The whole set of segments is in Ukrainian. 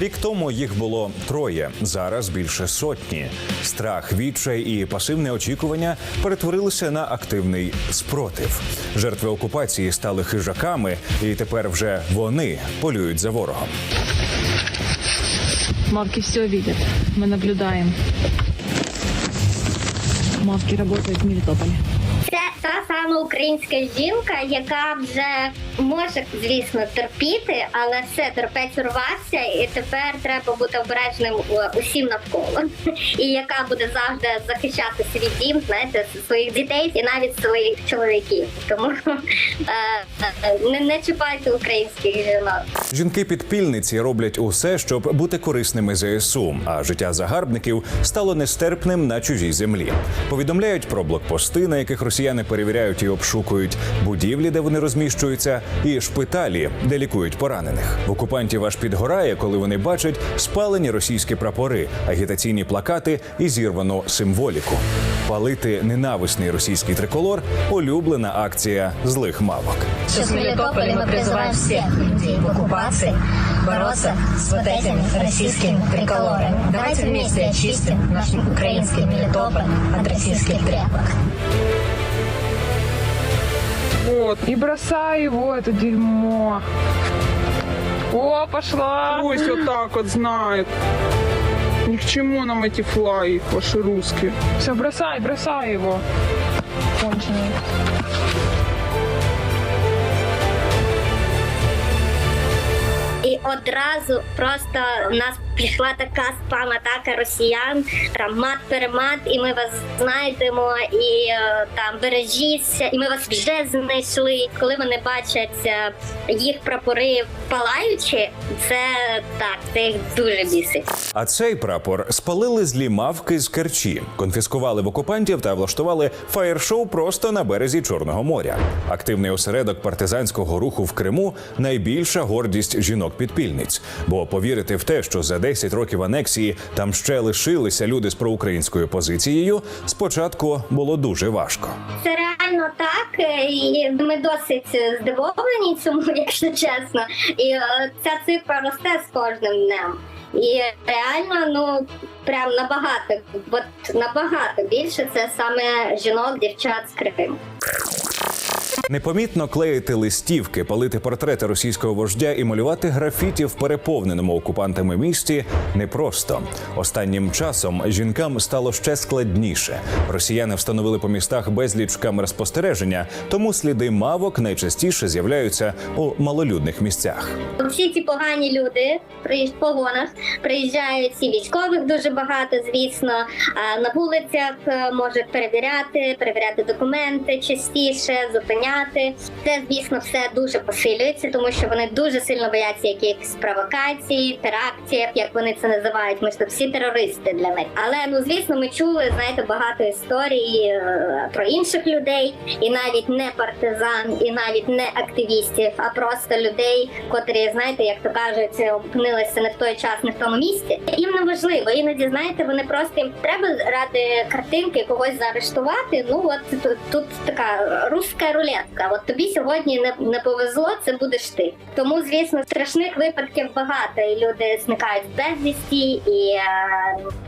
Рік тому їх було троє, зараз більше сотні. Страх, відчай і пасивне очікування перетворилися на активний спротив. Жертви окупації стали хижаками, і тепер вже вони полюють за ворогом. Мавки все видят. Мы наблюдаем. Мавки работают в Мелитополе. Це та сама українська жінка, яка вже може, звісно, терпіти, але все терпець урвався, і тепер треба бути обережним усім навколо. І яка буде завжди захищати свій дім, знаєте, своїх дітей і навіть своїх чоловіків. Тому е, е, не, не чіпайте українських жінок. Жінки-підпільниці роблять усе, щоб бути корисними ЗСУ, а життя загарбників стало нестерпним на чужій землі. Повідомляють про блокпости, на яких росіяни перевіряють і обшукують будівлі, де вони розміщуються, і шпиталі, де лікують поранених. В окупантів аж підгорає, коли вони бачать спалені російські прапори, агітаційні плакати і зірвану символіку. Палити ненависний російський триколор улюблена акція злих мавок. Сейчас в Мелитополе мы призываем всех людей в оккупации бороться с вот этими российскими триколорами. Давайте вместе очистим наш украинский Мелитополь от российских тряпок. Вот. И бросай его, это дерьмо. О, пошла. Пусть вот так вот знает. Ни к чему нам эти флаги ваши русские. Все, бросай, бросай его. Конченый. І одразу просто в нас пішла така спам-атака росіян, там мат-перемат, і ми вас знайдемо, і е, там бережіться, і ми вас вже знайшли. Коли вони бачать е, їх прапори палаючі, це так, це їх дуже бісить. А цей прапор спалили злі мавки з Керчі, конфіскували в окупантів та влаштували фаєр-шоу просто на березі Чорного моря. Активний осередок партизанського руху в Криму найбільша гордість жінок-підпільниць. Бо повірити в те, що за 10 років анексії там ще лишилися люди з проукраїнською позицією, спочатку було дуже важко. Це реально так, е, і ми досить здивовані цьому, якщо чесно. І е, ця цифра росте з кожним днем. І реально, ну прям набагато, от набагато більше це саме жінок, дівчат з Криму. Непомітно клеїти листівки, палити портрети російського вождя і малювати графіті в переповненому окупантами місті непросто. Останнім часом жінкам стало ще складніше. Росіяни встановили по містах безліч камер спостереження, тому сліди мавок найчастіше з'являються у малолюдних місцях. Всі ці погані люди в погонах приїжджають і військових дуже багато, звісно. На вулицях е, можуть перевіряти, перевіряти документи частіше, зупиняти. Це, звісно, все дуже посилюється, тому що вони дуже сильно бояться якихось провокацій, терактів, як вони це називають. Ми ж тут всі терористи для них. Але ну звісно, ми чули знаєте багато історій е, про інших людей, і навіть не партизан, і навіть не активістів, а просто людей, котрі знаєте, як то кажуть, опинилися не в той час, не в тому місці. Їм не важливо. Іноді знаєте, вони просто їм треба ради картинки когось заарештувати. Ну от тут, тут така руська рулетка. От тобі сьогодні не, не повезло, це будеш ти. Тому, звісно, страшних випадків багато. І люди зникають безвісті, і е,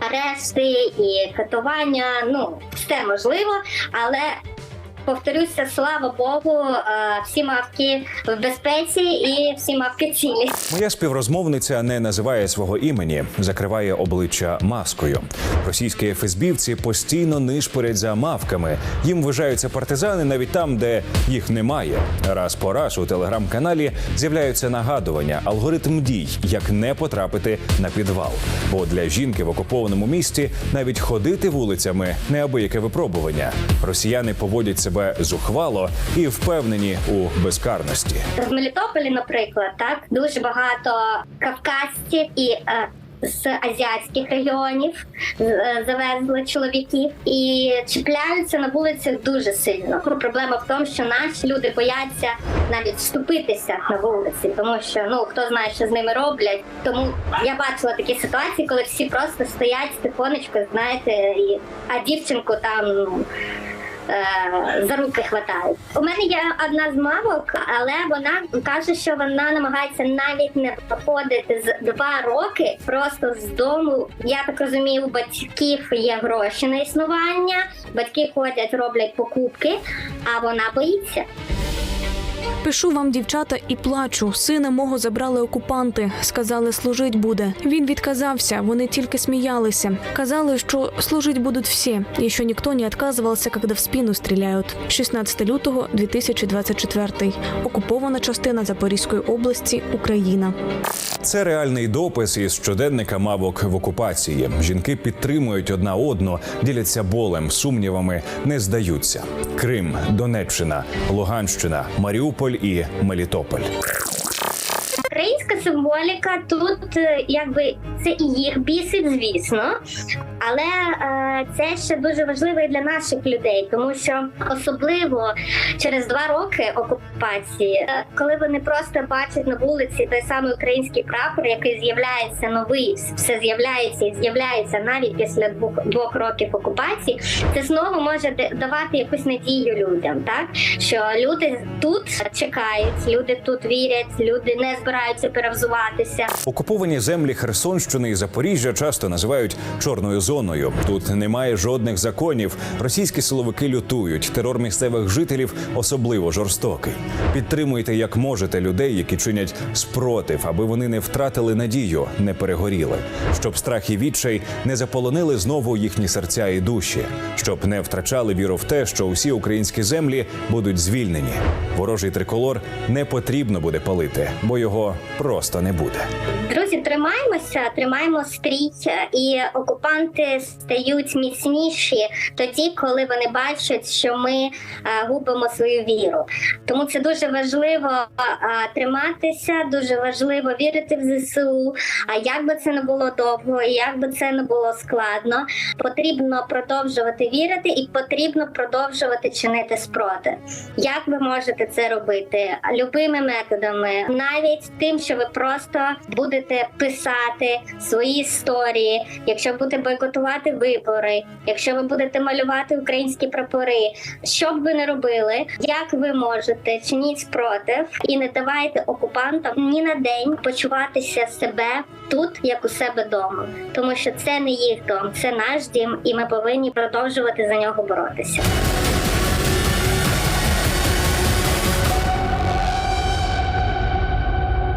арешти, і катування. Ну все можливо, але. Повторюся, слава Богу, е, всі мавки в безпеці і всі мавки цілі. Моя співрозмовниця не називає свого імені, закриває обличчя маскою. Російські ФСБівці постійно нишпорять за мавками. Їм вважаються партизани навіть там, де їх немає. Раз по раз у телеграм-каналі з'являються нагадування, алгоритм дій, як не потрапити на підвал. Бо для жінки в окупованому місті навіть ходити вулицями неабияке випробування. Росіяни поводять себе зухвало і впевнені у безкарності. В Мелітополі, наприклад, так дуже багато кавказців і е, з азіатських регіонів е, завезли чоловіків і чіпляються на вулицях дуже сильно. Ну, Проблема в тому, що наші люди бояться навіть вступитися на вулиці, тому що ну хто знає, що з ними роблять. Тому я бачила такі ситуації, коли всі просто стоять тихонечко, знаєте, і а дівчинку там. Е, за руки хватають. У мене є одна з мамок, але вона каже, що вона намагається навіть не виходити з два роки просто з дому. Я так розумію, у батьків є гроші на існування, батьки ходять, роблять покупки, а вона боїться. Пишу вам, дівчата, і плачу. Сина мого забрали окупанти. Сказали, служить буде. Він відказався. Вони тільки сміялися. Казали, що служить будуть всі, і що ніхто не відказувався, коли в спину стріляють. 16 лютого 2024. Окупована частина Запорізької області, Україна. Це реальний допис із щоденника мавок в окупації. Жінки підтримують одна одну, діляться болем, сумнівами, не здаються. Крим, Донеччина, Луганщина, Маріуполь і Мелітополь. Символіка тут е, якби це і їх бісить, звісно, але е, це ще дуже важливо і для наших людей, тому що особливо через два роки окупації, е, коли вони просто бачать на вулиці той самий український прапор, який з'являється новий, все з'являється і з'являється навіть після двох, двох років окупації, це знову може давати якусь надію людям, так? Що люди тут чекають, люди тут вірять, люди не збираються перевзуватися. Окуповані землі Херсонщини і Запоріжжя часто називають чорною зоною. Тут немає жодних законів. Російські силовики лютують. Терор місцевих жителів особливо жорстокий. Підтримуйте як можете людей, які чинять спротив, аби вони не втратили надію, не перегоріли, щоб страх і відчай не заполонили знову їхні серця і душі, щоб не втрачали віру в те, що усі українські землі будуть звільнені. Ворожий триколор не потрібно буде палити, бо його просто не буде. Тримаємося, тримаємо стрій, і окупанти стають міцніші тоді, коли вони бачать, що ми е, губимо свою віру. Тому це дуже важливо е, триматися, дуже важливо вірити в ЗСУ. А як би це не було довго, як би це не було складно, потрібно продовжувати вірити і потрібно продовжувати чинити спротив. Як ви можете це робити? Любими методами, навіть тим, що ви просто будете писати свої історії, якщо будете бойкотувати вибори, якщо ви будете малювати українські прапори, що б ви не робили, як ви можете чиніть спротив і не давайте окупантам ні на день почуватися себе тут, як у себе вдома, тому що це не їх дом, це наш дім, і ми повинні продовжувати за нього боротися.